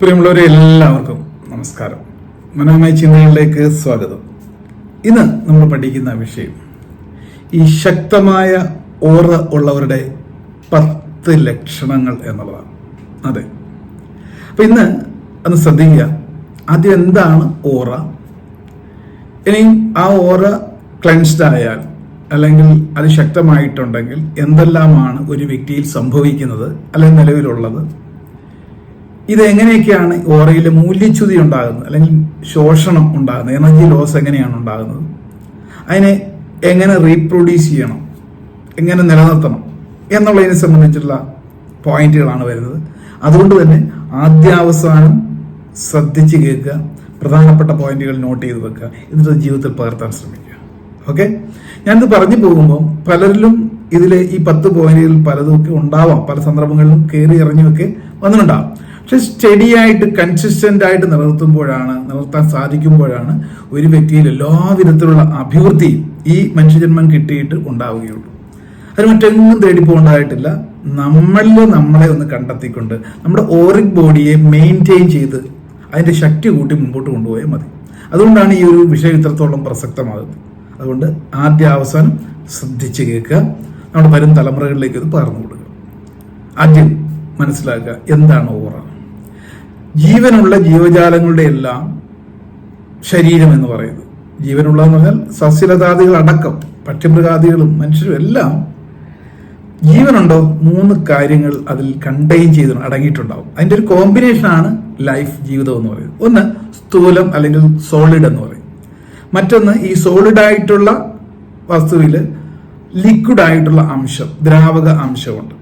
പ്രിയമുള്ളവരെ എല്ലാവർക്കും നമസ്കാരം. മനോമയ ചിന്തകളിലേക്ക് സ്വാഗതം. ഇന്ന് നമ്മൾ പഠിക്കുന്ന വിഷയം ഈ ശക്തമായ ഓറ ഉള്ളവരുടെ പത്ത് ലക്ഷണങ്ങൾ എന്നുള്ളതാണ്. അതെ. അപ്പം ഇന്ന് ഒന്ന് ശ്രദ്ധിക്കുക. ആദ്യം എന്താണ് ഓറ? ഇനിയും ആ ഓറ ക്ലെൻസ്ഡ് ആയാൽ അല്ലെങ്കിൽ അത് ശക്തമായിട്ടുണ്ടെങ്കിൽ എന്തെല്ലാമാണ് ഒരു വ്യക്തിയിൽ സംഭവിക്കുന്നത് അല്ലെങ്കിൽ നിലവിലുള്ളത്? ഇത് എങ്ങനെയൊക്കെയാണ് ഓറയിൽ മൂല്യച്യുതി ഉണ്ടാകുന്നത്? അല്ലെങ്കിൽ ശോഷണം ഉണ്ടാകുന്നത്? എനർജി ലോസ് എങ്ങനെയാണ് ഉണ്ടാകുന്നത്? അതിനെ എങ്ങനെ റീപ്രൊഡ്യൂസ് ചെയ്യണം? എങ്ങനെ നിലനിർത്തണം? എന്നുള്ളതിനെ സംബന്ധിച്ചുള്ള പോയിന്റുകളാണ് വരുന്നത്. അതുകൊണ്ട് തന്നെ ആദ്യാവസാനം ശ്രദ്ധിച്ച് കേൾക്കുക. പ്രധാനപ്പെട്ട പോയിന്റുകൾ നോട്ട് ചെയ്ത് വെക്കുക. എന്നിട്ട് ജീവിതത്തിൽ പകർത്താൻ ശ്രമിക്കുക. ഓക്കെ? ഞാനിത് പറഞ്ഞു പോകുമ്പോൾ പലരിലും ഇതിലെ ഈ പത്ത് പോയിന്റുകൾ പലതും ഒക്കെ ഉണ്ടാവാം. പല സന്ദർഭങ്ങളിലും കയറി ഇറങ്ങിയൊക്കെ വന്നിട്ടുണ്ടാവും. പക്ഷെ സ്റ്റഡി ആയിട്ട് കൺസിസ്റ്റന്റ് ആയിട്ട് നിലനിർത്തുമ്പോഴാണ് നിലനിർത്താൻ സാധിക്കുമ്പോഴാണ് ഒരു വ്യക്തിയിൽ എല്ലാ വിധത്തിലുള്ള അഭിവൃദ്ധിയും ഈ മനുഷ്യജന്മം കിട്ടിയിട്ട് ഉണ്ടാവുകയുള്ളൂ. അത് മറ്റെങ്ങും തേടി തേടിപ്പോണ്ടായിട്ടില്ല നമ്മളിൽ നമ്മളെ ഒന്ന് കണ്ടെത്തിക്കൊണ്ട് നമ്മുടെ ഓറിക് ബോഡിയെ മെയിന്റെയിൻ ചെയ്ത് അതിന്റെ ശക്തി കൂട്ടി മുമ്പോട്ട് കൊണ്ടുപോയാൽ മതി. അതുകൊണ്ടാണ് ഈ ഒരു വിഷയം ഇത്രത്തോളം പ്രസക്തമാകുന്നത്. അതുകൊണ്ട് ആദ്യ അവസാനം ശ്രദ്ധിച്ച് കേൾക്കുക. നമ്മുടെ വരും തലമുറകളിലേക്ക് ഇത് പകർന്നു കൊടുക്കുക. ആദ്യം മനസ്സിലാക്കുക എന്താണ് ഓറ ജീവനുള്ള ജീവജാലങ്ങളുടെ എല്ലാം ശരീരം എന്ന് പറയുന്നത്. ജീവനുള്ളതെന്ന് പറഞ്ഞാൽ സസ്യലതാദികൾ അടക്കം പക്ഷിമൃഗാദികളും മനുഷ്യരും എല്ലാം ജീവനുണ്ടോ? മൂന്ന് കാര്യങ്ങൾ അതിൽ കണ്ടെയ്ൻ ചെയ്ത് അടങ്ങിയിട്ടുണ്ടാവും. അതിന്റെ ഒരു കോമ്പിനേഷനാണ് ലൈഫ് ജീവിതം എന്ന് പറയുന്നത്. ഒന്ന് സ്ഥൂലം അല്ലെങ്കിൽ സോളിഡ് എന്ന് പറയും. മറ്റൊന്ന് ഈ സോളിഡ് ആയിട്ടുള്ള വസ്തുവിൽ ലിക്വിഡ് ആയിട്ടുള്ള അംശം ദ്രാവക അംശമുണ്ട്.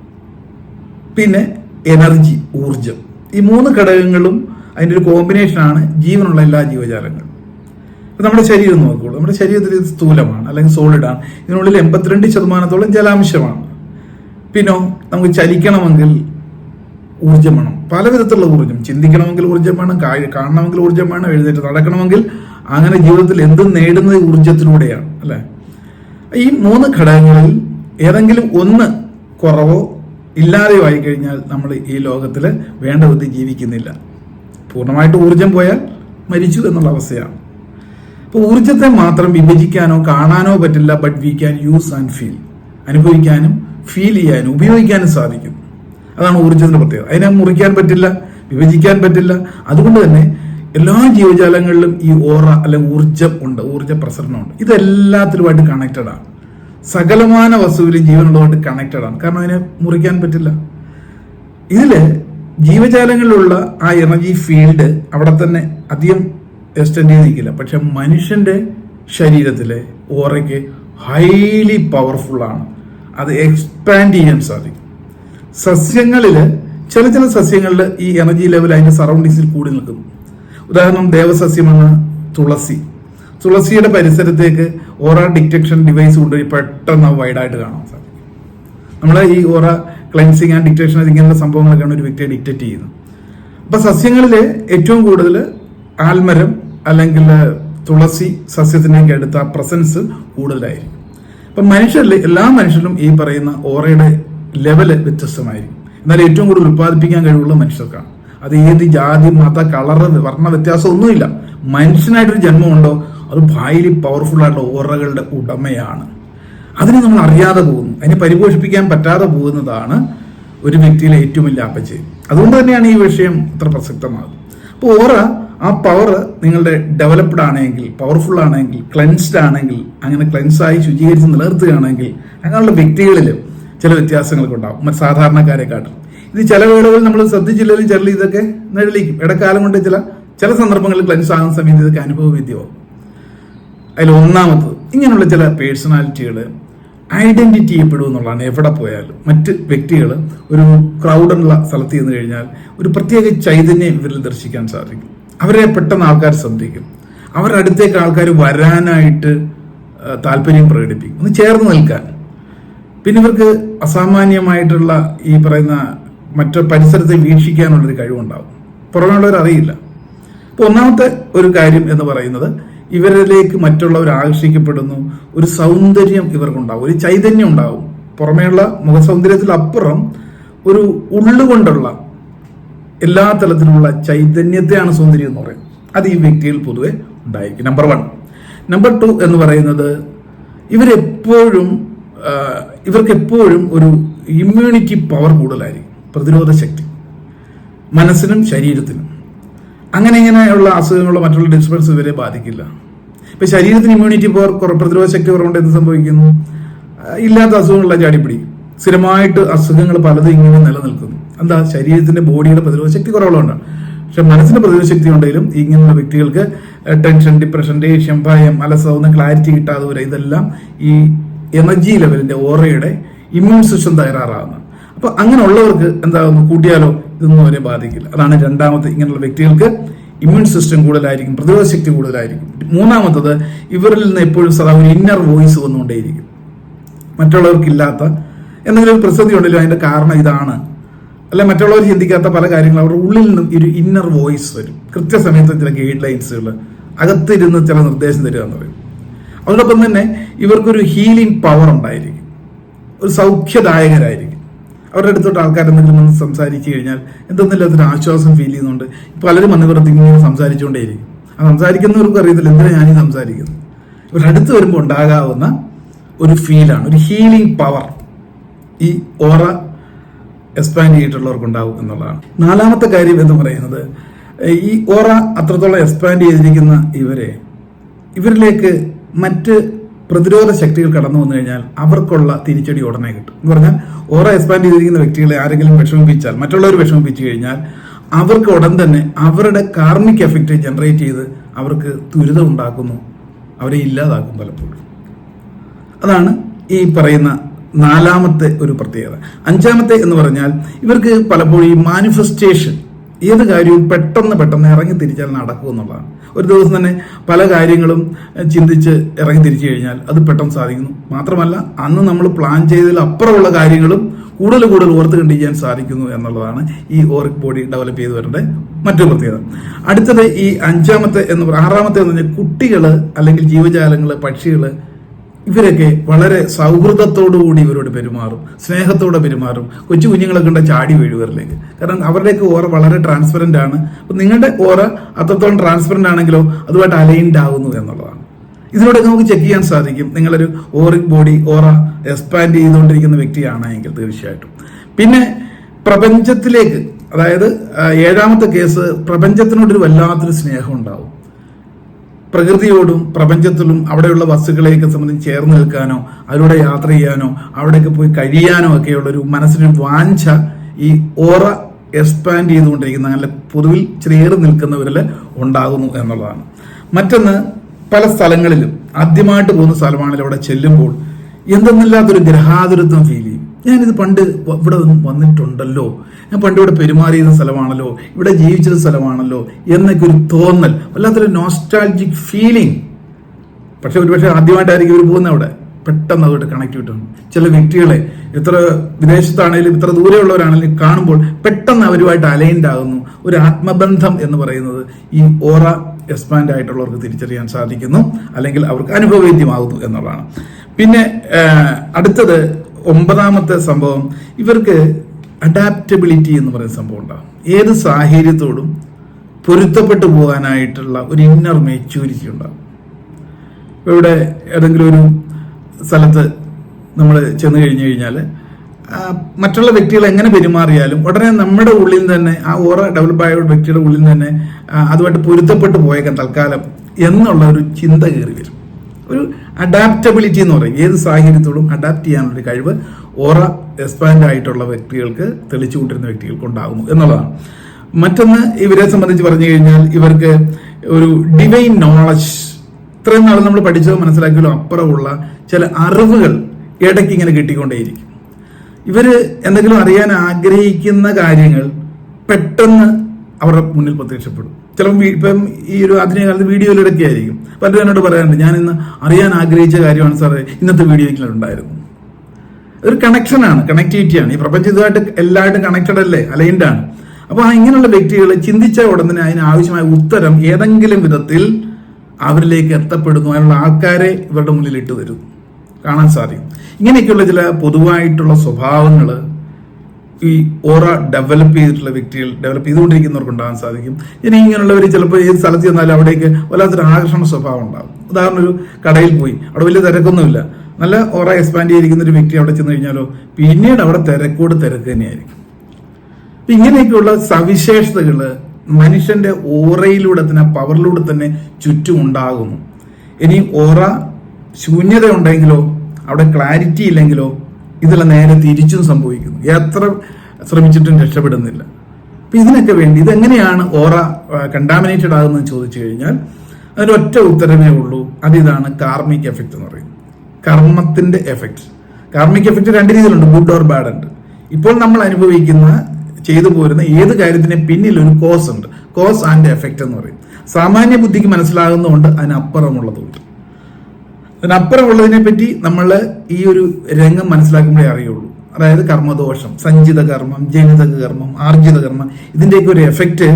പിന്നെ എനർജി ഊർജം ഈ മൂന്ന് ഘടകങ്ങളും അതിന്റെ ഒരു കോമ്പിനേഷനാണ് ജീവനുള്ള എല്ലാ ജീവജാലങ്ങളും. നമ്മുടെ ശരീരം നോക്കുകയുള്ളൂ നമ്മുടെ ശരീരത്തിൽ ഇത് സ്ഥൂലമാണ് അല്ലെങ്കിൽ സോളിഡാണ് ഇതിനുള്ളിൽ എൺപത്തിരണ്ട് ശതമാനത്തോളം ജലാംശമാണ്. പിന്നെ നമുക്ക് ചലിക്കണമെങ്കിൽ ഊർജം വേണം. പല വിധത്തിലുള്ള ഊർജം. ചിന്തിക്കണമെങ്കിൽ ഊർജം വേണം കാണണമെങ്കിൽ ഊർജം വേണം എഴുന്നേറ്റ് നടക്കണമെങ്കിൽ അങ്ങനെ ജീവിതത്തിൽ എന്തും നേടുന്നത് ഊർജത്തിലൂടെയാണ് അല്ലേ? ഈ മൂന്ന് ഘടകങ്ങളിൽ ഏതെങ്കിലും ഒന്ന് കുറവോ ഇല്ലാതെയോ ആയി കഴിഞ്ഞാൽ നമ്മൾ ഈ ലോകത്തിൽ വേണ്ട വിധം ജീവിക്കുന്നില്ല. പൂർണമായിട്ട് ഊർജം പോയാൽ മരിച്ചു എന്നുള്ള അവസ്ഥയാണ്. അപ്പോൾ ഊർജത്തെ മാത്രം വിഭജിക്കാനോ കാണാനോ പറ്റില്ല but we can use and feel അനുഭവിക്കാനും ഫീൽ ചെയ്യാനും ഉപയോഗിക്കാനും സാധിക്കും. അതാണ് ഊർജത്തിന്റെ പ്രത്യേകത. അതിനെ മുറിക്കാൻ പറ്റില്ല വിഭജിക്കാൻ പറ്റില്ല. അതുകൊണ്ട് തന്നെ എല്ലാ ജീവജാലങ്ങളിലും ഈ ഓറ അല്ലെങ്കിൽ ഊർജം ഉണ്ട് ഊർജ പ്രസരണമുണ്ട് ഇതെല്ലാത്തിലുമായിട്ട് കണക്റ്റഡാണ് സകലമാന വസ്തുവിലും ജീവനുള്ളതുകൊണ്ട് കണക്റ്റഡ് ആണ്. കാരണം അതിനെ മുറിക്കാൻ പറ്റില്ല. ഇതിൽ ജീവജാലങ്ങളിലുള്ള ആ എനർജി ഫീൽഡ് അവിടെ തന്നെ അധികം എക്സ്റ്റെൻഡ് ചെയ്ത് നിൽക്കില്ല പക്ഷെ മനുഷ്യന്റെ ശരീരത്തിലെ ഓറയ്ക്ക് ഹൈലി പവർഫുൾ ആണ്. അത് എക്സ്പാൻഡ് ചെയ്യാൻ സാധിക്കും. സസ്യങ്ങളിൽ ചില ചില സസ്യങ്ങളിൽ ഈ എനർജി ലെവൽ അതിന്റെ സറൗണ്ടിങ്സിൽ കൂടി നിൽക്കുന്നു. ഉദാഹരണം ദേവസസ്യമാണ് തുളസി. തുളസിയുടെ പരിസരത്തേക്ക് ഓറ ഡിറ്റക്ഷൻ ഡിവൈസ് കൊണ്ടുപോയി പെട്ടെന്ന് വൈഡായിട്ട് കാണാൻ സാധിക്കും. നമ്മൾ ഈ ഓറ ക്ലൻസിങ് ആൻഡ് ഡിറ്റക്ഷൻ ഇങ്ങനെയുള്ള സംഭവങ്ങളൊക്കെയാണ് ഒരു വ്യക്തിയെ ഡിറ്റക്ട് ചെയ്യുന്നത്. അപ്പൊ സസ്യങ്ങളിൽ ഏറ്റവും കൂടുതൽ ആൽമരം അല്ലെങ്കിൽ തുളസി സസ്യത്തിനൊക്കെ അടുത്ത പ്രസൻസ് കൂടുതലായിരിക്കും. അപ്പൊ മനുഷ്യരിൽ എല്ലാ മനുഷ്യരിലും ഈ പറയുന്ന ഓറയുടെ ലെവൽ വ്യത്യസ്തമായിരിക്കും. എന്നാൽ ഏറ്റവും കൂടുതൽ ഉത്പാദിപ്പിക്കാൻ കഴിവുള്ള മനുഷ്യർക്കാണ്. അത് ഏത് ജാതി മത കളർ വർണ വ്യത്യാസം ഒന്നുമില്ല. മനുഷ്യനായിട്ടൊരു ജന്മമുണ്ടോ? അത് ഭായിലി പവർഫുള്ളായിട്ടുള്ള ഓറകളുടെ ഉടമയാണ്. അതിനെ നമ്മൾ അറിയാതെ പോകുന്നു. അതിനെ പരിപോഷിപ്പിക്കാൻ പറ്റാതെ പോകുന്നതാണ് ഒരു വ്യക്തിയിലെ ഏറ്റവും വലിയ അപചയം അതുകൊണ്ട് തന്നെയാണ് ഈ വിഷയം ഇത്ര പ്രസക്തമാകുന്നത്. അപ്പോൾ ഓറ ആ പവർ നിങ്ങളുടെ ഡെവലപ്ഡ് ആണെങ്കിൽ പവർഫുൾ ആണെങ്കിൽ ക്ലെൻസ്ഡ് ആണെങ്കിൽ അങ്ങനെ ക്ലെൻസായി ശുചീകരിച്ച് നിലനിർത്തുകയാണെങ്കിൽ അങ്ങനെയുള്ള വ്യക്തികളിൽ ചില വ്യത്യാസങ്ങളൊക്കെ ഉണ്ടാവും. സാധാരണക്കാരെക്കാട്ടും ഇത് ചില വേളകളിൽ നമ്മൾ ശ്രദ്ധിച്ചില്ലെങ്കിലും ചില ഇതൊക്കെ നിഴലിക്കും. ഇടക്കാലം കൊണ്ട് ചില ചില സന്ദർഭങ്ങളിൽ ക്ലെൻസ് ആകുന്ന സമയത്ത് ഇതൊക്കെ അനുഭവവിദ്യമാവും അതിൽ ഒന്നാമത്തത് ഇങ്ങനെയുള്ള ചില പേഴ്സണാലിറ്റികൾ ഐഡന്റിറ്റി ചെയ്യപ്പെടും എന്നുള്ളതാണ് എവിടെ പോയാലും. മറ്റ് വ്യക്തികൾ ഒരു ക്രൗഡുള്ള സ്ഥലത്ത് ചെന്ന് കഴിഞ്ഞാൽ ഒരു പ്രത്യേക ചൈതന്യം ഇവരിൽ ദർശിക്കാൻ സാധിക്കും. അവരെ പെട്ടെന്ന് ആൾക്കാർ ശ്രദ്ധിക്കും. അവരുടെ അടുത്തേക്ക് ആൾക്കാർ വരാനായിട്ട് താല്പര്യം പ്രകടിപ്പിക്കും. ഒന്ന് ചേർന്ന് നിൽക്കാൻ. പിന്നെ ഇവർക്ക് അസാമാന്യമായിട്ടുള്ള ഈ പറയുന്ന മറ്റു പരിസരത്തെ വീക്ഷിക്കാനുള്ളൊരു കഴിവുണ്ടാവും. പുറമേയുള്ളവർ അറിയില്ല അപ്പൊ ഒന്നാമത്തെ ഒരു കാര്യം എന്ന് പറയുന്നത് ഇവരിലേക്ക് മറ്റുള്ളവർ ആകർഷിക്കപ്പെടുന്നു. ഒരു സൗന്ദര്യം ഇവർക്കുണ്ടാവും. ഒരു ചൈതന്യം ഉണ്ടാവും. പുറമേയുള്ള മുഖസൗന്ദര്യത്തിലപ്പുറം ഒരു ഉള്ളുകൊണ്ടുള്ള എല്ലാ തലത്തിലുള്ള ചൈതന്യത്തെയാണ് സൗന്ദര്യം എന്ന് പറയുന്നത്. അത് ഈ വ്യക്തിയിൽ പൊതുവെ ഉണ്ടായിരിക്കും. നമ്പർ വൺ നമ്പർ ടു എന്ന് പറയുന്നത് ഇവരെപ്പോഴും ഇവർക്ക് എപ്പോഴും ഒരു ഇമ്മ്യൂണിറ്റി പവർ കൂടുതലായിരിക്കും. പ്രതിരോധ ശക്തി. മനസ്സിനും ശരീരത്തിനും. അങ്ങനെ ഇങ്ങനെയുള്ള അസുഖങ്ങളോ മറ്റുള്ള ഡിസ്റ്റർബൻസ് ഇവരെ ബാധിക്കില്ല. ഇപ്പൊ ശരീരത്തിന് ഇമ്മ്യൂണിറ്റി പവർ പ്രതിരോധ ശക്തി കുറവുകൊണ്ട് എന്ത് സംഭവിക്കുന്നു? ഇല്ലാത്ത അസുഖങ്ങളെല്ലാം ചാടിപ്പിടി. സ്ഥിരമായിട്ട് അസുഖങ്ങൾ പലതും ഇങ്ങനെ നിലനിൽക്കുന്നു. എന്താ? ശരീരത്തിന്റെ ബോഡിയുടെ പ്രതിരോധ ശക്തി കുറവുള്ളതുകൊണ്ടാണ് പക്ഷെ മനസ്സിന്റെ പ്രതിരോധ ശക്തി ഉണ്ടെങ്കിലും ഇങ്ങനെയുള്ള വ്യക്തികൾക്ക് ടെൻഷൻ ഡിപ്രഷൻ ദേഷ്യം ഭയം അലസ ക്ലാരിറ്റി കിട്ടാതെ വരെ ഇതെല്ലാം ഈ എനർജി ലെവലിന്റെ ഓറയുടെ ഇമ്മ്യൂൺ സിസ്റ്റം തയ്യാറാകുന്നത് അപ്പൊ അങ്ങനെയുള്ളവർക്ക് എന്താകുന്നു? കൂട്ടിയാലോ? ഇതൊന്നും അവരെ ബാധിക്കില്ല. അതാണ് രണ്ടാമത്തെ ഇങ്ങനെയുള്ള വ്യക്തികൾക്ക് ഇമ്മ്യൂൺ സിസ്റ്റം കൂടുതലായിരിക്കും പ്രതിരോധ ശക്തി കൂടുതലായിരിക്കും. മൂന്നാമത്തത് ഇവരിൽ നിന്ന് എപ്പോഴും സദാ ഒരു ഇന്നർ വോയിസ് വന്നുകൊണ്ടേയിരിക്കും. മറ്റുള്ളവർക്കില്ലാത്ത എന്തെങ്കിലും ഒരു പ്രസിദ്ധി ഉണ്ടല്ലോ അതിന്റെ കാരണം ഇതാണ്. അല്ല മറ്റുള്ളവർ ചിന്തിക്കാത്ത പല കാര്യങ്ങളും അവരുടെ ഉള്ളിൽ നിന്നും ഒരു ഇന്നർ വോയിസ് വരും. കൃത്യസമയത്ത് ചില ഗൈഡ് ലൈൻസുകൾ അകത്തിരുന്ന് ചില നിർദ്ദേശം തരിക എന്ന് പറയും. അതോടൊപ്പം തന്നെ ഇവർക്കൊരു ഹീലിംഗ് പവർ ഉണ്ടായിരിക്കും. ഒരു സൗഖ്യദായകരായിരിക്കും. അവരുടെ അടുത്തോട്ട് ആൾക്കാർ എന്തെങ്കിലും വന്ന് സംസാരിച്ചു കഴിഞ്ഞാൽ എന്തെന്നില്ലാത്തൊരു ആശ്വാസം ഫീൽ ചെയ്യുന്നുണ്ട്. പലരും വന്ന് ഇവരുടെ ഇങ്ങനെ സംസാരിച്ചുകൊണ്ടേയിരിക്കും. ആ സംസാരിക്കുന്നവർക്കും അറിയത്തില്ല എന്തിനാ ഞാനീ സംസാരിക്കുന്നത്? ഇവരുടെ അടുത്ത് വരുമ്പോൾ ഉണ്ടാകാവുന്ന ഒരു ഫീലാണ് ഒരു ഹീലിംഗ് പവർ ഈ ഓറ എക്സ്പാൻഡ് ചെയ്തിട്ടുള്ളവർക്കുണ്ടാവും എന്നുള്ളതാണ്. നാലാമത്തെ കാര്യം എന്ന് പറയുന്നത് ഈ ഓറ അത്രത്തോളം എക്സ്പാൻഡ് ചെയ്തിരിക്കുന്ന ഇവരെ ഇവരിലേക്ക് മറ്റ് പ്രതിരോധ ശക്തികൾ കടന്നു വന്നു കഴിഞ്ഞാൽ അവർക്കുള്ള തിരിച്ചടി ഉടനെ കിട്ടും. എന്ന് പറഞ്ഞാൽ ഓറ എക്സ്പാൻഡ് ചെയ്തിരിക്കുന്ന വ്യക്തികളെ ആരെങ്കിലും വിഷമിപ്പിച്ചാൽ മറ്റുള്ളവർ വിഷമിപ്പിച്ചു കഴിഞ്ഞാൽ അവർക്ക് ഉടൻ തന്നെ അവരുടെ കാർമിക് എഫക്റ്റ് ജനറേറ്റ് ചെയ്ത് അവർക്ക് ദുരിതം ഉണ്ടാക്കുന്നു. അവരെ ഇല്ലാതാക്കും പലപ്പോഴും. അതാണ് ഈ പറയുന്ന നാലാമത്തെ ഒരു പ്രത്യേകത. അഞ്ചാമത്തെ എന്ന് പറഞ്ഞാൽ ഇവർക്ക് പലപ്പോഴും ഈ മാനിഫെസ്റ്റേഷൻ ഏത് കാര്യവും പെട്ടെന്ന് പെട്ടെന്ന് ഇറങ്ങി തിരിച്ചാൽ നടക്കും എന്നുള്ളതാണ്. ഒരു ദിവസം തന്നെ പല കാര്യങ്ങളും ചിന്തിച്ച് ഇറങ്ങി തിരിച്ചു കഴിഞ്ഞാൽ അത് പെട്ടെന്ന് സാധിക്കുന്നു. മാത്രമല്ല അന്ന് നമ്മൾ പ്ലാൻ ചെയ്തതിൽ അപ്പുറമുള്ള കാര്യങ്ങളും കൂടുതൽ കൂടുതൽ ഓർത്ത് കണ്ടിരിക്കാൻ സാധിക്കുന്നു എന്നുള്ളതാണ് ഈ ഓറിക് ബോഡി ഡെവലപ്പ് ചെയ്ത് വരേണ്ട മറ്റൊരു പ്രത്യേകത. അടുത്തത് ഈ അഞ്ചാമത്തെ എന്ന് പറ ആറാമത്തെ എന്ന് പറഞ്ഞാൽ കുട്ടികൾ അല്ലെങ്കിൽ ജീവജാലങ്ങൾ പക്ഷികൾ ഇവരൊക്കെ വളരെ സൗഹൃദത്തോടുകൂടി ഇവരോട് പെരുമാറും സ്നേഹത്തോടെ പെരുമാറും. കൊച്ചു കുഞ്ഞുങ്ങളെ കണ്ട ചാടി വീഴുവരിലേക്ക്. കാരണം അവരുടെയൊക്കെ ഓറ വളരെ ട്രാൻസ്പെറന്റ് ആണ്. അപ്പം നിങ്ങളുടെ ഓറ അത്രത്തോളം ട്രാൻസ്പെറന്റ് ആണെങ്കിലോ അതുമായിട്ട് അലൈൻഡ് ആകുന്നു എന്നുള്ളതാണ്. ഇതിലൂടെയൊക്കെ നമുക്ക് ചെക്ക് ചെയ്യാൻ സാധിക്കും. നിങ്ങളൊരു ഓറിക് ബോഡി ഓറ എക്സ്പാൻഡ് ചെയ്തുകൊണ്ടിരിക്കുന്ന വ്യക്തിയാണെങ്കിൽ തീർച്ചയായിട്ടും. പിന്നെ പ്രപഞ്ചത്തിലേക്ക് അതായത് ഏഴാമത്തെ കേസ് പ്രപഞ്ചത്തിനോടൊരു വല്ലാത്തൊരു സ്നേഹം ഉണ്ടാവും. പ്രകൃതിയോടും പ്രപഞ്ചത്തിലും അവിടെയുള്ള വസ്തുക്കളെയൊക്കെ സംബന്ധിച്ച് ചേർന്ന് നിൽക്കാനോ അതിലൂടെ യാത്ര ചെയ്യാനോ അവിടെയൊക്കെ പോയി കഴിയാനോ ഒക്കെയുള്ള ഒരു മനസ്സിനൊരു വാഞ്ച ഈ ഓറ എക്സ്പാൻഡ് ചെയ്തുകൊണ്ടിരിക്കുന്ന നല്ല പൊതുവിൽ ചേർന്ന് നിൽക്കുന്നവരിൽ ഉണ്ടാകുന്നു എന്നുള്ളതാണ്. മറ്റൊന്ന് പല സ്ഥലങ്ങളിലും ആദ്യമായിട്ട് പോകുന്ന സ്ഥലമാണെങ്കിൽ അവിടെ ചെല്ലുമ്പോൾ എന്തെന്നില്ലാത്തൊരു ഗ്രഹാതുരത്വം ഫീൽ ചെയ്യും ഞാനിത് പണ്ട് ഇവിടെ വന്നിട്ടുണ്ടല്ലോ. ഞാൻ പണ്ട് ഇവിടെ പെരുമാറിയിരുന്ന സ്ഥലമാണല്ലോ. ഇവിടെ ജീവിച്ചിരുന്ന സ്ഥലമാണല്ലോ എന്നൊക്കെ ഒരു തോന്നൽ വല്ലാത്തൊരു നോസ്റ്റാൾജിക് ഫീലിംഗ് പക്ഷെ ഒരുപക്ഷെ ആദ്യമായിട്ടായിരിക്കും ഇവർ പോകുന്നത് അവിടെ. പെട്ടെന്ന് അതോട്ട് കണക്ട് കിട്ടുന്നു ചില വ്യക്തികളെ എത്ര വിദേശത്താണെങ്കിലും ഇത്ര ദൂരെയുള്ളവരാണെങ്കിലും കാണുമ്പോൾ പെട്ടെന്ന് അവരുമായിട്ട് അലൈൻഡ് ആകുന്നു. ഒരു ആത്മബന്ധം എന്ന് പറയുന്നത് ഈ ഓറ എക്സ്പാൻഡ് ആയിട്ടുള്ളവർക്ക് തിരിച്ചറിയാൻ സാധിക്കുന്നു അല്ലെങ്കിൽ അവർക്ക് അനുഭവവേദ്യമാകുന്നു എന്നുള്ളതാണ്. പിന്നെ അടുത്തത് ഒമ്പതാമത്തെ സംഭവം ഇവർക്ക് അഡാപ്റ്റബിലിറ്റി എന്ന് പറയുന്ന സംഭവം ഉണ്ടാകും ഏത് സാഹചര്യത്തോടും പൊരുത്തപ്പെട്ടു പോകാനായിട്ടുള്ള ഒരു ഇന്നർ മെച്യൂരിറ്റി ഉണ്ടാകും ഇവിടെ ഏതെങ്കിലും ഒരു സ്ഥലത്ത് നമ്മൾ ചെന്ന് കഴിഞ്ഞു കഴിഞ്ഞാൽ മറ്റുള്ള വ്യക്തികൾ എങ്ങനെ പെരുമാറിയാലും ഉടനെ നമ്മുടെ ഉള്ളിൽ തന്നെ ആ ഓറ ഡെവലപ്പ് ആയ ഒരു വ്യക്തിയുടെ ഉള്ളിൽ തന്നെ അതുമായിട്ട് പൊരുത്തപ്പെട്ടു പോയേക്കാം തൽക്കാലം എന്നുള്ള ഒരു ചിന്ത കയറി വരും. ഒരു അഡാപ്റ്റബിലിറ്റി എന്ന് പറയും. ഏത് സാഹചര്യത്തോടും അഡാപ്റ്റ് ചെയ്യാനുള്ള ഒരു കഴിവ് ഓറ എക്സ്പാൻഡ് ആയിട്ടുള്ള വ്യക്തികൾക്ക് തെളിച്ചു കൂട്ടിരുന്ന വ്യക്തികൾക്ക് ഉണ്ടാകുന്നു എന്നുള്ളതാണ്. മറ്റൊന്ന് ഇവരെ സംബന്ധിച്ച് പറഞ്ഞു കഴിഞ്ഞാൽ ഇവർക്ക് ഒരു ഡിവൈൻ നോളജ് ഇത്രയും നാൾ നമ്മൾ പഠിച്ചതോ മനസ്സിലാക്കിയതോ അപ്പുറമുള്ള ചില അറിവുകൾ ഇടയ്ക്ക് ഇങ്ങനെ കിട്ടിക്കൊണ്ടേയിരിക്കും. ഇവർ എന്തെങ്കിലും അറിയാൻ ആഗ്രഹിക്കുന്ന കാര്യങ്ങൾ പെട്ടെന്ന് അവരുടെ മുന്നിൽ പ്രത്യക്ഷപ്പെടും. ചിലപ്പോൾ ഇപ്പം ഈ ഒരു ആധുനിക കാലത്ത് വീഡിയോയിലൊക്കെ ആയിരിക്കും. പലരും എന്നോട് പറയാറുണ്ട് ഞാൻ ഇന്ന് അറിയാൻ ആഗ്രഹിച്ച കാര്യമാണ് സാറേ ഇന്നത്തെ വീഡിയോയിൽ ഉണ്ടായിരുന്നു. ഒരു കണക്ഷനാണ് കണക്ടിവിറ്റിയാണ് ഈ പ്രപഞ്ചം ഇതുമായിട്ട് എല്ലായിട്ടും കണക്റ്റഡ് അല്ലേ? അലൈൻഡ് ആണ്. അപ്പൊ ആ ഇങ്ങനെയുള്ള വ്യക്തികൾ ചിന്തിച്ച ഉടനെ അതിന് ആവശ്യമായ ഉത്തരം ഏതെങ്കിലും വിധത്തിൽ അവരിലേക്ക് എത്തപ്പെടുന്നു. അതിനുള്ള ആൾക്കാരെ ഇവരുടെ മുന്നിൽ ഇട്ട് തരുന്നു കാണാൻ സാധിക്കും. ഇങ്ങനെയൊക്കെയുള്ള ചില പൊതുവായിട്ടുള്ള സ്വഭാവങ്ങൾ ഈ ഓറ ഡെവലപ്പ് ചെയ്തിട്ടുള്ള വ്യക്തികൾ ഡെവലപ്പ് ചെയ്തുകൊണ്ടിരിക്കുന്നവർക്ക് ഉണ്ടാകാൻ സാധിക്കും. ഇനി ഇങ്ങനെയുള്ളവർ ചിലപ്പോൾ ഏത് സ്ഥലത്ത് ചെന്നാലും അവിടേക്ക് വല്ലാത്തൊരു ആകർഷണ സ്വഭാവം ഉണ്ടാകും. ഉദാഹരണം ഒരു കടയിൽ പോയി. അവിടെ വലിയ തിരക്കൊന്നുമില്ല. നല്ല ഓറ എക്സ്പാൻഡ് ചെയ്തിരിക്കുന്ന ഒരു വ്യക്തി അവിടെ ചെന്ന് കഴിഞ്ഞാലോ പിന്നീട് അവിടെ തിരക്കോട് തിരക്ക് തന്നെയായിരിക്കും. ഇങ്ങനെയൊക്കെയുള്ള സവിശേഷതകൾ മനുഷ്യന്റെ ഓറയിലൂടെ തന്നെ പവറിലൂടെ തന്നെ ചുറ്റും ഉണ്ടാകുന്നു. ഇനി ഓറ ശൂന്യത ഉണ്ടെങ്കിലോ അവിടെ ക്ലാരിറ്റി ഇല്ലെങ്കിലോ ഇതെല്ലാം നേരെ തിരിച്ചും സംഭവിക്കുന്നു. എത്ര ശ്രമിച്ചിട്ടും രക്ഷപ്പെടുന്നില്ല. അപ്പൊ ഇതിനൊക്കെ വേണ്ടി ഇതെങ്ങനെയാണ് ഓറ കണ്ടാമിനേറ്റഡ് ആകുന്നത് ചോദിച്ചു കഴിഞ്ഞാൽ അതിനൊറ്റ ഉത്തരമേ ഉള്ളൂ. അതിതാണ് കാർമിക് എഫക്റ്റ് എന്ന് പറയുന്നത്. കർമ്മത്തിന്റെ എഫക്റ്റ് കാർമിക് എഫക്റ്റ് രണ്ട് രീതിയിലുണ്ട്. ഗുഡ് ഓർ ബാഡ് ഉണ്ട്. ഇപ്പോൾ നമ്മൾ അനുഭവിക്കുന്ന ചെയ്തു പോരുന്ന ഏത് കാര്യത്തിന് പിന്നിൽ ഒരു കോസ് ഉണ്ട്. കോസ് ആൻഡ് എഫക്റ്റ് എന്ന് പറയും. സാമാന്യ ബുദ്ധിക്ക് മനസ്സിലാകുന്നതുകൊണ്ട് അതിനപ്പുറമുള്ളതുണ്ട് അതിനപ്പുറമുള്ളതിനെ പറ്റി നമ്മൾ ഈ ഒരു രംഗം മനസ്സിലാക്കുമ്പോഴേ അറിയുള്ളൂ. അതായത് കർമ്മദോഷം സഞ്ചിത കർമ്മം ജനിതക കർമ്മം ആർജിത കർമ്മം ഇതിന്റെയൊക്കെ ഒരു എഫക്റ്റ്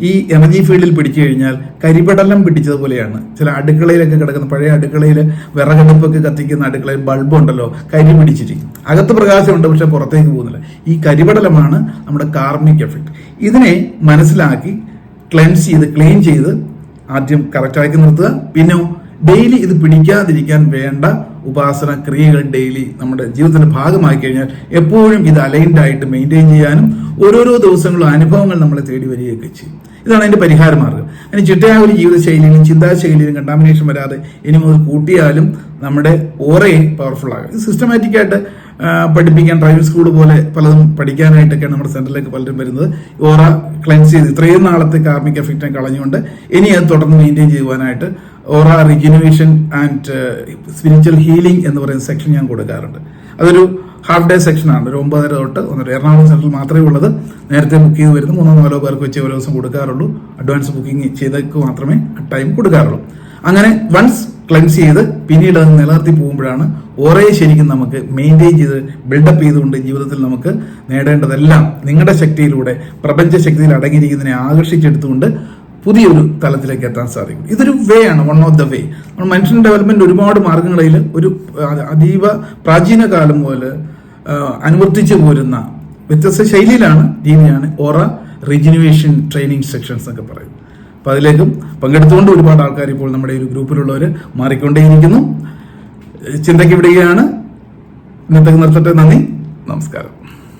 ഈ എനർജി ഫീൽഡിൽ പിടിച്ചു കഴിഞ്ഞാൽ കരിപടലം പിടിച്ചതുപോലെയാണ്. ചില അടുക്കളയിലൊക്കെ കിടക്കുന്ന പഴയ അടുക്കളയിൽ വിറകടുപ്പൊക്കെ കത്തിക്കുന്ന അടുക്കളയിൽ ബൾബ് ഉണ്ടല്ലോ കരി പിടിച്ചിരിക്കും. അകത്ത് പ്രകാശമുണ്ട് പക്ഷെ പുറത്തേക്ക് പോകുന്നില്ല. ഈ കരിപടലമാണ് നമ്മുടെ കാർമിക് എഫക്റ്റ് ഇതിനെ മനസ്സിലാക്കി ക്ലെൻസ് ചെയ്ത് ക്ലീൻ ചെയ്ത് ആദ്യം കറക്റ്റാക്കി നിർത്തുക. പിന്നെ ഡെയിലി ഇത് പിടിക്കാതിരിക്കാൻ വേണ്ട ഉപാസന ക്രിയകൾ ഡെയിലി നമ്മുടെ ജീവിതത്തിന്റെ ഭാഗമാക്കി കഴിഞ്ഞാൽ എപ്പോഴും ഇത് അലൈൻഡ് ആയിട്ട് മെയിന്റെയിൻ ചെയ്യാനും ഓരോരോ ദിവസങ്ങളും അനുഭവങ്ങൾ നമ്മളെ തേടി വരികയൊക്കെ ചെയ്യും. ഇതാണ് അതിന്റെ പരിഹാര മാർഗം. അതിന് ചിട്ടയായ ഒരു ജീവിതശൈലിയിലും ചിന്താശൈലിയിലും കണ്ടാമിനേഷൻ വരാതെ ഇനി മുതൽ കൂട്ടിയാലും നമ്മുടെ ഓറയെ പവർഫുൾ ആകും. ഇത് സിസ്റ്റമാറ്റിക് ആയിട്ട് പഠിപ്പിക്കാൻ ഡ്രൈവിംഗ് സ്കൂൾ പോലെ പലതും പഠിക്കാനായിട്ടൊക്കെയാണ് നമ്മുടെ സെന്ററിലേക്ക് പലരും വരുന്നത്. ഓറ ക്ലെൻസ് ചെയ്ത് ഇത്രയും നാളത്തെ കാർമിക് എഫക്റ്റിനെ കളഞ്ഞുകൊണ്ട് ഇനി അത് തുടർന്ന് മെയിന്റെയിൻ ചെയ്യുവാനായിട്ട് aura rejuvenation and spiritual healing എന്ന് പറയുന്ന സെക്ഷൻ ഞാൻ കൊടുക്കാറുണ്ട്. അതൊരു ഹാഫ് ഡേ സെക്ഷനാണ്. ഒരു ഒമ്പതര തൊട്ട് ഒന്നര എറണാകുളം സെന്ററിൽ മാത്രമേ ഉള്ളത്. നേരത്തെ ബുക്ക് ചെയ്ത് വരുന്നു. മൂന്നോ നാലോ പേർക്ക് വെച്ച് ഓരോ ദിവസം കൊടുക്കാറുള്ളൂ. അഡ്വാൻസ് ബുക്കിംഗ് ചെയ്തേക്ക് മാത്രമേ ടൈം കൊടുക്കാറുള്ളൂ. അങ്ങനെ വൺസ് ക്ലെൻസ് ചെയ്ത് പിന്നീട് അത് നിലനിർത്തി പോകുമ്പോഴാണ് ഓറയെ ശരിക്കും നമുക്ക് മെയിന്റെയിൻ ചെയ്ത് ബിൽഡപ്പ് ചെയ്തുകൊണ്ട് ജീവിതത്തിൽ നമുക്ക് നേടേണ്ടതെല്ലാം നിങ്ങളുടെ ശക്തിയിലൂടെ പ്രപഞ്ച ശക്തിയിൽ അടങ്ങിയിരിക്കുന്നതിനെ ആകർഷിച്ചെടുത്തുകൊണ്ട് പുതിയൊരു തലത്തിലേക്ക് എത്താൻ സാധിക്കും. ഇതൊരു വേ ആണ് വൺ ഓഫ് ദ വേ നമ്മൾ മനുഷ്യൻ ഡെവലപ്മെന്റ് ഒരുപാട് മാർഗങ്ങളിൽ ഒരു അതീവ പ്രാചീന കാലം മുതൽ അനുവർത്തിച്ചു പോരുന്ന വ്യത്യസ്ത ശൈലിയിലാണ് രീതിയാണ് ഓറ റിജിനുവേഷൻ ട്രെയിനിങ് സെക്ഷൻസ് എന്നൊക്കെ പറയും അപ്പൊ അതിലേക്കും പങ്കെടുത്തുകൊണ്ട് ഒരുപാട് ആൾക്കാർ ഇപ്പോൾ നമ്മുടെ ഒരു ഗ്രൂപ്പിലുള്ളവർ മാറിക്കൊണ്ടേയിരിക്കുന്നു. ചിന്തയ്ക്ക് വിടുകയാണ്. ഇന്നത്തേക്ക് നിർത്തട്ടെ. നന്ദി. നമസ്കാരം.